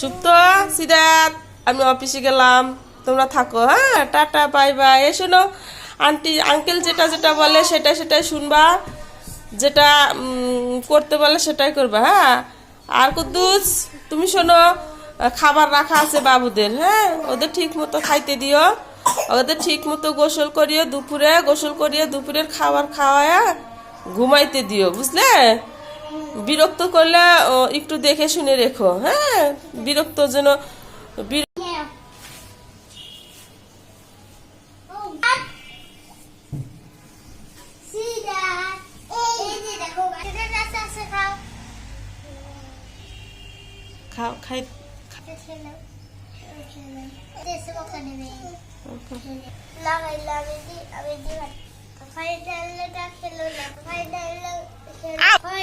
সুপ্ত, সিদ্ধার্থ, আমি অফিসে গেলাম। তোমরা থাকো হ্যাঁ? টাটা বাই বাই এ শোনো, আন্টি, আঙ্কেল যেটা যেটা বলে সেটা সেটাই শুনবা। যেটা করতে বলে সেটাই করবা হ্যাঁ? আর কুদ্দুস, তুমি শোনো, খাবার রাখা আছে বাবুদের হ্যাঁ? ওদের ঠিক মতো খাইতে দিও। ওদের ঠিক মতো গোসল করিয়ে দুপুরে, গোসল করিয়ে দুপুরের খাবার খাওয়ায় ঘুমাইতে দিও, বুঝলে? বিরক্ত করলে একটু দেখে শুনে রেখো। হ্যাঁ বিরক্ত যেন খাও খাই। খেলে আমি খাই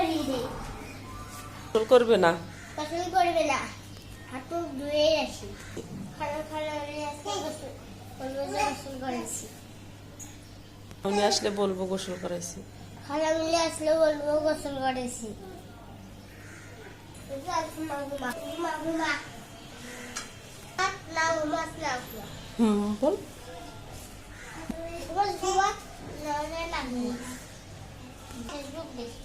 করিয়ে দেই গোসল করবে না? গোসল করবে না। হাঁটু ধুয়ে আসি। খারাপ খারাপ আসি গোসল গোসল করেছি। আমি আসলে বলব গোসল করেছি খালা মিলে আসলে বলব গোসল করেছি। হুম বল। ফেসবুক দেখি।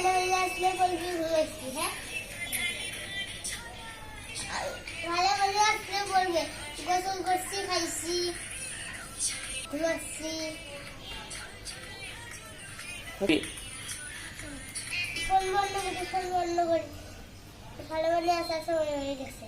ওখানে বলে আসলে বলবি ঘুমিয়েছি হ্যাঁ ভালো বলে আসলে বলবে গোসল করছি খাইছি ঘুমাচ্ছি ফোন বন্ধ করে ফোন বন্ধ করে ভালো বলে আসার সময় হয়ে গেছে।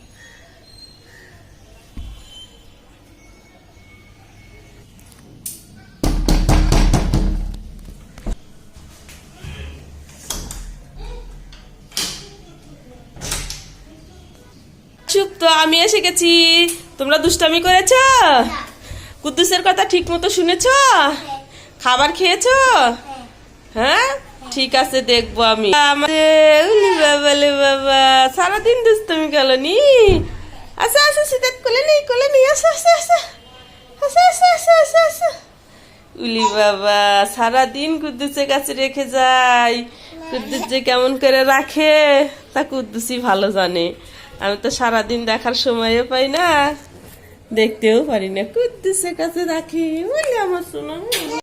চুপ তো, আমি এসে গেছি। তোমরা দুষ্টামি করেছ? কুদ্দুসের কথা ঠিক মতো শুনেছ? খাবার খেয়েছো? হ্যাঁ? ঠিক আছে, দেখব আমি। বাবা সারাদিন দুষ্টামি গেল নি আচ্ছা আচ্ছা সিদ্ধার্থ কোলে নেই কোলে নেই, আসো আসো আসো। উলি বাবা, সারাদিন কুদ্দুসের কাছে রেখে যায় কুদ্দুস যে কেমন করে রাখে, তা কুদ্দুসই ভালো জানে। আমি তো সারাদিন দেখার সময়ও পাই না। দেখতেও পারি না। কুদ্দুসের কাছে রাখি। বলে আমার শোনা